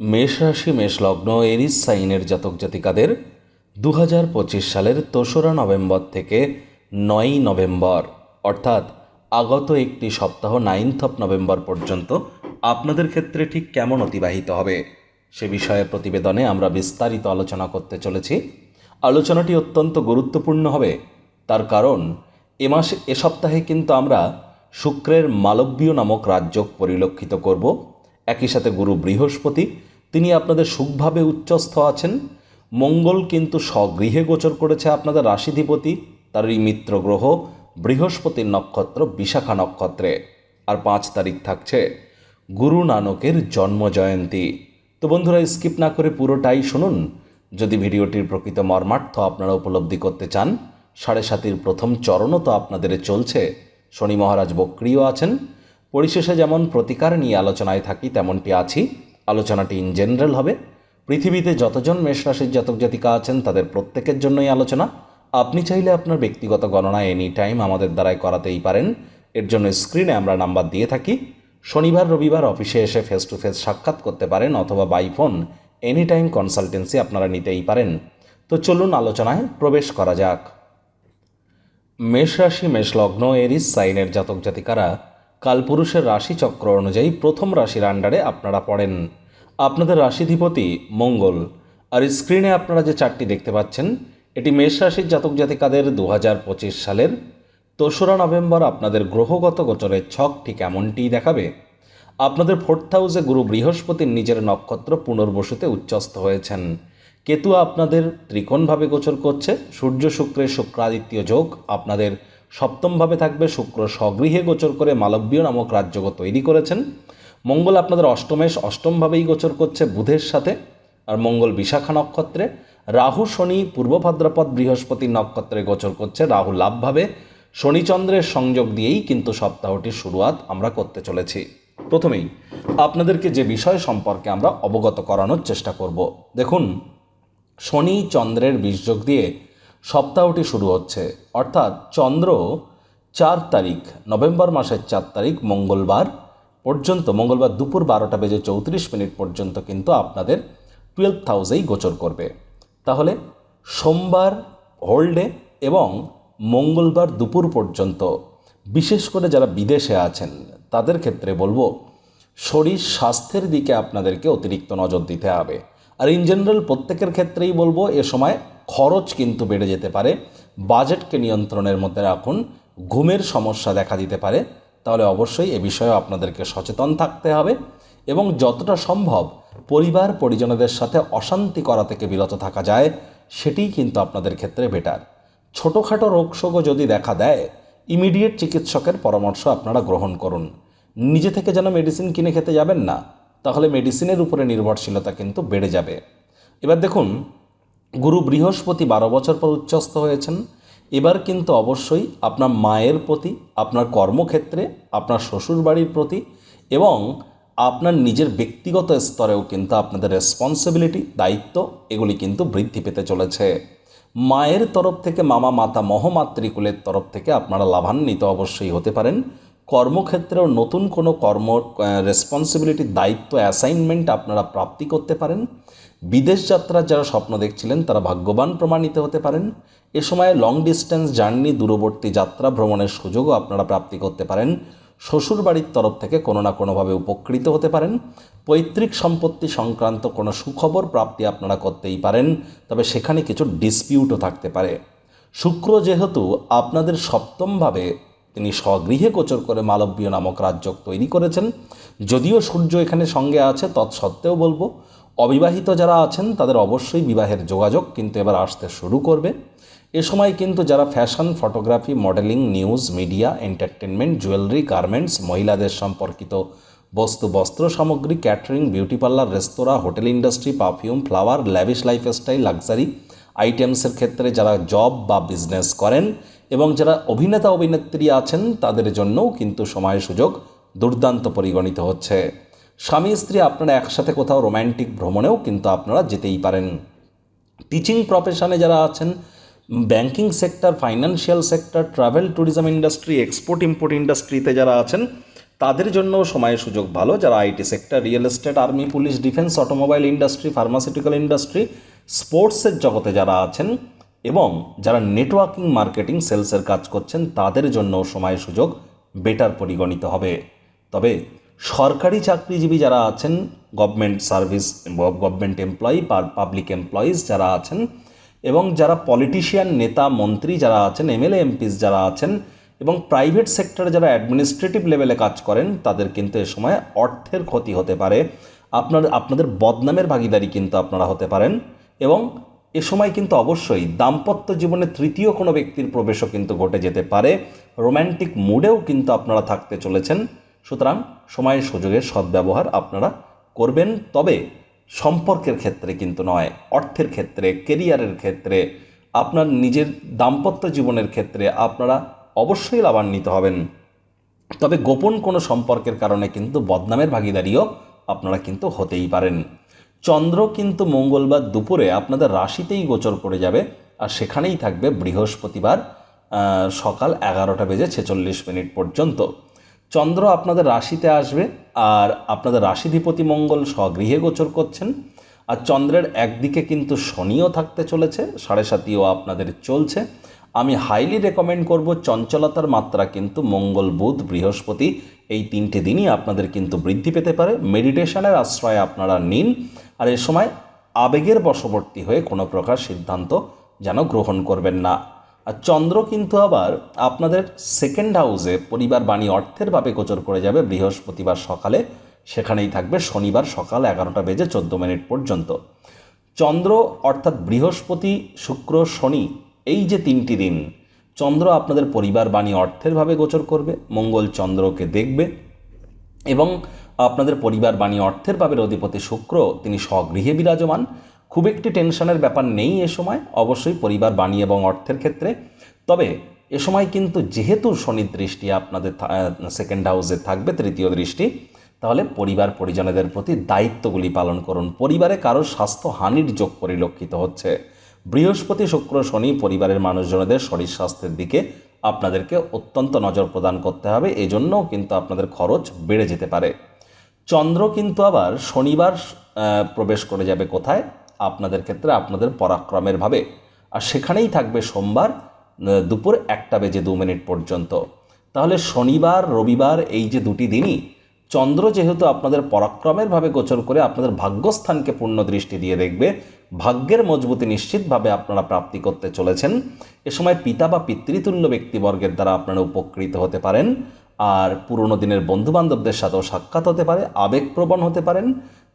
মেষ রাশি, মেষ লগ্ন, এরিস সাইনের জাতক জাতিকাদের দু হাজার পঁচিশ সালের তেসরা নভেম্বর থেকে নয়ই নভেম্বর, অর্থাৎ আগত একটি সপ্তাহ নাইনথ অফ নভেম্বর পর্যন্ত আপনাদের ক্ষেত্রে ঠিক কেমন অতিবাহিত হবে সে বিষয়ে প্রতিবেদনে আমরা বিস্তারিত আলোচনা করতে চলেছি। আলোচনাটি অত্যন্ত গুরুত্বপূর্ণ হবে, তার কারণ এ মাসে, এ সপ্তাহে কিন্তু আমরা শুক্রের মালব্যীয় নামক রাজযোগ পরিলক্ষিত করব। একই সাথে গুরু বৃহস্পতি তিনি আপনাদের সুখভাবে উচ্চস্থ আছেন। মঙ্গল কিন্তু স্বগৃহে গোচর করেছে আপনাদের রাশিধিপতি, তার এই মিত্র গ্রহ, বৃহস্পতির নক্ষত্র, বিশাখা নক্ষত্রে। আর পাঁচ তারিখ থাকছে গুরু নানকের জন্ম জয়ন্তী তো বন্ধুরা, স্কিপ না করে পুরোটাই শুনুন। যদি ভিডিওটির প্রকৃত মর্মার্থ আপনারা উপলব্ধি করতে চান, সাড়ে সাতির প্রথম চরণও তো আপনাদের চলছে। শনি মহারাজ বক্রিয় আছেন। পরিশেষে যেমন প্রতিকার নিয়ে আলোচনায় থাকি, তেমনটি আছি। আলোচনাটি ইন জেনারেল হবে। পৃথিবীতে যতজন মেষরাশির জাতক জাতিকা আছেন, তাদের প্রত্যেকের জন্যই আলোচনা। আপনি চাইলে আপনার ব্যক্তিগত গণনা এনি টাইম আমাদের দ্বারাই করাতেই পারেন। এর জন্য স্ক্রিনে আমরা নাম্বার দিয়ে থাকি। শনিবার, রবিবার অফিসে এসে ফেস টু ফেস সাক্ষাৎ করতে পারেন অথবা by phone any time consultancy আপনারা নিতেই পারেন। তো চলুন আলোচনায় প্রবেশ করা যাক। মেষ রাশি, মেষ লগ্ন, এরিস, সাইনের জাতক জাতিকারা কালপুরুষের রাশি চক্র অনুযায়ী প্রথম রাশির আন্ডারে আপনারা পড়েন। আপনাদের রাশিধিপতি মঙ্গল। আর স্ক্রিনে আপনারা যে চারটি দেখতে পাচ্ছেন, এটি মেষ রাশির জাতক জাতিকাদের দু হাজার পঁচিশ সালের। দোসরা নভেম্বর আপনাদের গ্রহগত গোচরের ছক ঠিক এমনটিই দেখাবে। আপনাদের ফোর্থ হাউসে গুরু বৃহস্পতির নিজের নক্ষত্র পুনর্বসুতে উচ্চস্থ হয়েছেন। কেতু আপনাদের ত্রিকোণভাবে গোচর করছে। সূর্য শুক্রের শুক্রাদিত্য যোগ আপনাদের সপ্তমভাবে থাকবে। শুক্র স্বগৃহে গোচর করে মালব্য নামক রাজ্যগ তৈরি করেছেন। মঙ্গল আপনাদের অষ্টমেশ, অষ্টমভাবেই গোচর করছে বুধের সাথে, আর মঙ্গল বিশাখা নক্ষত্রে, রাহু, শনি, পূর্ব ভাদ্রপদ বৃহস্পতির নক্ষত্রে গোচর করছে রাহু লাভভাবে, শনিচন্দ্রের সংযোগ দিয়েই কিন্তু সপ্তাহটির শুরুয়াত আমরা করতে চলেছি। প্রথমেই, আপনাদেরকে যে বিষয় সম্পর্কে আমরা অবগত করানোর চেষ্টা করব। দেখুন, শনি চন্দ্রের বীজযোগ দিয়ে সপ্তাহটি শুরু হচ্ছে। অর্থাৎ চন্দ্র চার তারিখ, নভেম্বর মাসের চার তারিখ, মঙ্গলবার পর্যন্ত মঙ্গলবার দুপুর বারোটা বেজে চৌত্রিশ মিনিট পর্যন্ত কিন্তু আপনাদের টুয়েলভ হাউসেই গোচর করবে। তাহলে সোমবার হোল্ডে এবং মঙ্গলবার দুপুর পর্যন্ত, বিশেষ করে যারা বিদেশে আছেন, তাদের ক্ষেত্রে বলব শরীর স্বাস্থ্যের দিকে আপনাদেরকে অতিরিক্ত নজর দিতে হবে। আর ইন জেনারেল প্রত্যেকের ক্ষেত্রেই বলব এ সময় খরচ কিন্তু বেড়ে যেতে পারে। বাজেটকে নিয়ন্ত্রণের মধ্যে রাখুন। ঘুমের সমস্যা দেখা দিতে পারে। তাহলে অবশ্যই এ বিষয়ে আপনাদেরকে সচেতন থাকতে হবে এবং যতটা সম্ভব পরিবার পরিজনদের সাথে অশান্তি করা থেকে বিরত থাকা যায়, সেটিই কিন্তু আপনাদের ক্ষেত্রে বেটার ছোটোখাটো রোগশোগও যদি দেখা দেয় ইমিডিয়েট চিকিৎসকের পরামর্শ আপনারা গ্রহণ করুন। নিজে থেকে যেন মেডিসিন কিনে খেতে যাবেন না, তাহলে মেডিসিনের উপরে নির্ভরশীলতা কিন্তু বেড়ে যাবে। এবার দেখুন, গুরু বৃহস্পতি বারো বছর পর উচ্চস্থ হয়েছেন। এবার কিন্তু অবশ্যই আপনার মায়ের প্রতি, আপনার কর্মক্ষেত্রে, আপনার শ্বশুরবাড়ির প্রতি এবং আপনার নিজের ব্যক্তিগত স্তরেও কিন্তু আপনাদের রেসপন্সিবিলিটি দায়িত্ব এগুলি কিন্তু বৃদ্ধি পেতে চলেছে। মায়ের তরফ থেকে মামা, মাতা, মহমাতৃকুলের তরফ থেকে আপনারা লাভান্বিত অবশ্যই হতে পারেন। কর্মক্ষেত্রেও নতুন কোনো কর্ম রেসপন্সিবিলিটির দায়িত্ব অ্যাসাইনমেন্ট আপনারা প্রাপ্তি করতে পারেন। বিদেশ যাত্রার যারা স্বপ্ন দেখছিলেন, তারা ভাগ্যবান প্রমাণিত হতে পারেন। এ সময় লং ডিস্টেন্স জার্নি দূরবর্তী যাত্রা ভ্রমণের সুযোগও আপনারা প্রাপ্তি করতে পারেন। শ্বশুরবাড়ির তরফ থেকে কোনো না কোনোভাবে উপকৃত হতে পারেন। পৈতৃক সম্পত্তি সংক্রান্ত কোনো সুখবর প্রাপ্তি আপনারা করতেই পারেন, তবে সেখানে কিছু ডিসপিউটও থাকতে পারে। শুক্র যেহেতু আপনাদের সপ্তমভাবে তিনি স্বগৃহে গোচর করে মালব্য নামক রাজ্য তৈরি করেছেন। যদিও সূর্য এখানে সঙ্গে আছে, তৎসত্ত্বেও বলব, অবিবাহিত যারা আছেন তাদের অবশ্যই বিবাহের যোগাযোগ কিন্তু এবার আসতে শুরু করবে। এ সময় কিন্তু যারা fashion, photography, modelling, news, media, entertainment, jewellery, garments, মহিলাদের সম্পর্কিত বস্তু, বস্ত্র সামগ্রী, catering, beauty parlour, restaurant, hotel industry, perfume, flower, lavish, lifestyle, luxury, আইটেমসের ক্ষেত্রে যারা জব বা বিজনেস করেন এবং যারা অভিনেতা অভিনেত্রী আছেন, তাদের জন্যও কিন্তু সময় সুযোগ দুর্দান্ত পরিগণিত হচ্ছে। স্বামী, স্ত্রী আপনারা একসাথে কোথাও রোম্যান্টিক ভ্রমণেও কিন্তু আপনারা যেতেই পারেন। টিচিং প্রফেশনে যারা আছেন banking sector financial sector travel tourism industry export import ইন্ডাস্ট্রিতে যারা আছেন, তাদের জন্য সময়ের সুযোগ ভালো। যারা IT sector real estate army police defence automobile industry pharmaceutical industry স্পোর্টসের জগতে যারা আছেন এবং যারা নেটওয়ার্কিং মার্কেটিং সেলসের কাজ করছেন, তাদের জন্য সময় সুযোগ বেটার পরিগণিত হবে। তবে সরকারি চাকরিজীবী যারা আছেন government service government employee public employees যারা আছেন এবং যারা পলিটিশিয়ান নেতা, মন্ত্রী যারা আছেন এমএলএ এমপিস যারা আছেন এবং প্রাইভেট সেক্টরে যারা অ্যাডমিনিস্ট্রেটিভ লেভেলে কাজ করেন, তাদের কিন্তু এ সময় অর্থের ক্ষতি হতে পারে। আপনার, আপনাদের বদনামের ভাগিদারি কিন্তু আপনারা হতে পারেন এবং এ সময় কিন্তু অবশ্যই দাম্পত্য জীবনে তৃতীয় কোনো ব্যক্তির প্রবেশও কিন্তু ঘটে যেতে পারে। রোম্যান্টিক মুডেও কিন্তু আপনারা থাকতে চলেছেন। সুতরাং সময়ের সুযোগের সদ্ব্যবহার আপনারা করবেন, তবে সম্পর্কের ক্ষেত্রে কিন্তু নয়, অর্থের ক্ষেত্রে কেরিয়ারের ক্ষেত্রে, আপনার নিজের দাম্পত্য জীবনের ক্ষেত্রে আপনারা অবশ্যই লাভান্বিত হবেন। তবে গোপন কোনো সম্পর্কের কারণে কিন্তু বদনামের ভাগিদারিও আপনারা কিন্তু হতেই পারেন। চন্দ্র কিন্তু মঙ্গলবার দুপুরে আপনাদের রাশিতেই গোচর করে যাবে, আর সেখানেই থাকবে বৃহস্পতিবার সকাল এগারোটা বেজে ছেচল্লিশ মিনিট পর্যন্ত। চন্দ্র আপনাদের রাশিতে আসবে, আর আপনাদের রাশিধিপতি মঙ্গল স্বগৃহে গোচর করছেন, আর চন্দ্রের একদিকে কিন্তু শনিও থাকতে চলেছে, সাড়ে সাতিও আপনাদের চলছে। আমি হাইলি রেকমেন্ড করব চঞ্চলতার মাত্রা কিন্তু মঙ্গল বুধ বৃহস্পতি। এই তিনটে দিনই আপনাদের কিন্তু বৃদ্ধি পেতে পারে। মেডিটেশনের আশ্রয় আপনারা নিন। আর এ সময় আবেগের বশবর্তী হয়ে কোনো প্রকার সিদ্ধান্ত যেন গ্রহণ করবেন না। আর চন্দ্র কিন্তু আবার আপনাদের সেকেন্ড হাউসে পরিবার বাণী অর্থের ভাবে গোচর করে যাবে বৃহস্পতিবার সকালে। সেখানেই থাকবে শনিবার সকাল এগারোটা বেজে চোদ্দ মিনিট পর্যন্ত। চন্দ্র অর্থাৎ বৃহস্পতি, শুক্র, শনি এই যে তিনটি দিন, চন্দ্র আপনাদের পরিবার বাণী অর্থের ভাবে গোচর করবে, মঙ্গল চন্দ্রকে দেখবে এবং আপনাদের পরিবার বাণী অর্থের ভাবের অধিপতি শুক্র, তিনি স্বগৃহে বিরাজমান। খুব একটি টেনশনের ব্যাপার নেই এ সময়, অবশ্যই পরিবার বাণী এবং অর্থের ক্ষেত্রে। তবে এ সময় কিন্তু যেহেতু শনির দৃষ্টি আপনাদের সেকেন্ড হাউসে থাকবে, তৃতীয় দৃষ্টি, তাহলে পরিবার পরিজনদের প্রতি দায়িত্বগুলি পালন করুন। পরিবারে কারোর স্বাস্থ্য হানির যোগ পরিলক্ষিত হচ্ছে। বৃহস্পতি শুক্র শনি পরিবারের মানুষজনদের শরীর স্বাস্থ্যের দিকে আপনাদেরকে অত্যন্ত নজর প্রদান করতে হবে, এজন্য কিন্তু আপনাদের খরচ বেড়ে যেতে পারে। চন্দ্র কিন্তু আবার শনিবার প্রবেশ করে যাবে কোথায়? আপনাদের ক্ষেত্রে আপনাদের পরাক্রমের ভাবে। আর সেখানেই থাকবে সোমবার দুপুর একটা বেজে দু মিনিট পর্যন্ত। তাহলে শনিবার, রবিবার এই যে দুটি দিনই চন্দ্র যেহেতু আপনাদের পরাক্রমের ভাবে গোচর করে আপনাদের ভাগ্যস্থানকে পূর্ণ দৃষ্টি দিয়ে দেখবে, ভাগ্যের মজবুতি নিশ্চিতভাবে আপনারা প্রাপ্তি করতে চলেছেন। এ সময় পিতা বা পিতৃতুল্য ব্যক্তিবর্গের দ্বারা আপনারা উপকৃত হতে পারেন। আর পুরনো দিনের বন্ধুবান্ধবদের সাথেও সাক্ষাৎ হতে পারে, আবেগপ্রবণ হতে পারেন।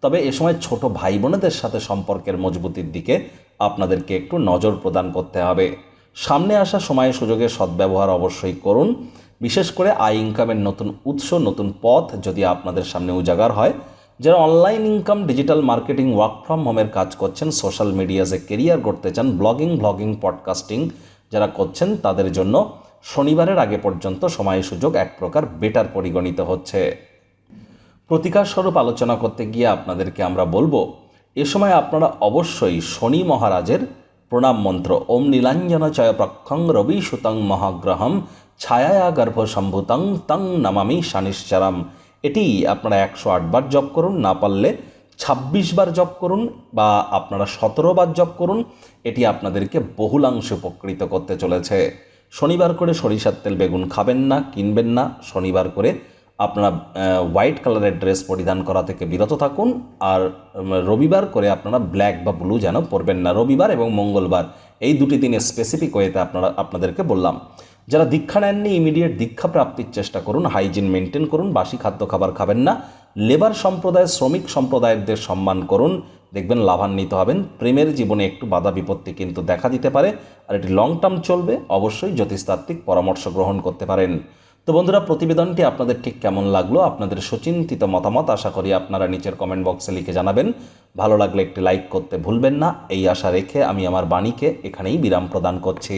তবে এ সময় ছোট ভাই বোনেদের সাথে সম্পর্কের মজবুতির দিকে আপনাদেরকে একটু নজর প্রদান করতে হবে। সামনে আসা সময়ে সুযোগের সদ্ব্যবহার অবশ্যই করুন। বিশেষ করে আয় ইনকামের নতুন উৎস, নতুন পথ যদি আপনাদের সামনে উজাগার হয়। যারা online income digital marketing work from হোমের কাজ করছেন সোশ্যাল মিডিয়াতে কেরিয়ার করতে চান ব্লগিং ব্লগিং পডকাস্টিং যারা করছেন, তাদের জন্য শনিবারের আগে পর্যন্ত সময় সুযোগ এক প্রকার বেটার পরিগণিত হচ্ছে। প্রতিকার স্বরূপ আলোচনা করতে গিয়ে আপনাদেরকে আমরা বলব, এ সময় আপনারা অবশ্যই শনি মহারাজের প্রণাম মন্ত্র, ওম নীলাঞ্জন চয় প্রক্ষং রবি সুতং মহাগ্রহম ছায়া গর্ভ সম্ভুতং তং নমামি শানিশ্চরম। এটি আপনারা একশো আটবার জপ করুন, না পারলে ছাব্বিশ বার জপ করুন বা আপনারা সতেরো বার জপ করুন, এটি আপনাদেরকে বহুলাংশে উপকৃত করতে চলেছে। শনিবার করে সরিষার তেল বেগুন খাবেন না, কিনবেন না। শনিবার করে আপনারা হোয়াইট কালারের ড্রেস পরিধান করা থেকে বিরত থাকুন আর রবিবার করে আপনারা ব্ল্যাক বা ব্লু যেন পরবেন না। রবিবার এবং মঙ্গলবার, এই দুটি দিনে স্পেসিফিক ওয়েতে আপনারা, আপনাদেরকে বললাম। যারা দীক্ষা নেননি ইমিডিয়েট দীক্ষা প্রাপ্তির চেষ্টা করুন হাইজিন মেনটেন করুন, বাসি খাদ্য খাবার খাবেন না লেবার সম্প্রদায়, শ্রমিক সম্প্রদায়দের সম্মান করুন, দেখবেন লাভান্বিত হবেন, প্রেমের জীবনে একটু বাধা বিপত্তি কিন্তু দেখা দিতে পারে, আর এটি লং টার্ম চলবে, অবশ্যই জ্যোতিষতাত্ত্বিক পরামর্শ গ্রহণ করতে পারেন। তো বন্ধুরা, প্রতিবেদনটি আপনাদের ঠিক কেমন লাগল, আপনাদের সুচিন্তিত মতামত আশা করি আপনারা নিচের কমেন্ট বক্সে লিখে জানাবেন। ভালো লাগলে একটি লাইক করতে ভুলবেন না, এই আশা রেখে আমি আমার বাণীকে এখানেই বিরাম প্রদান করছি।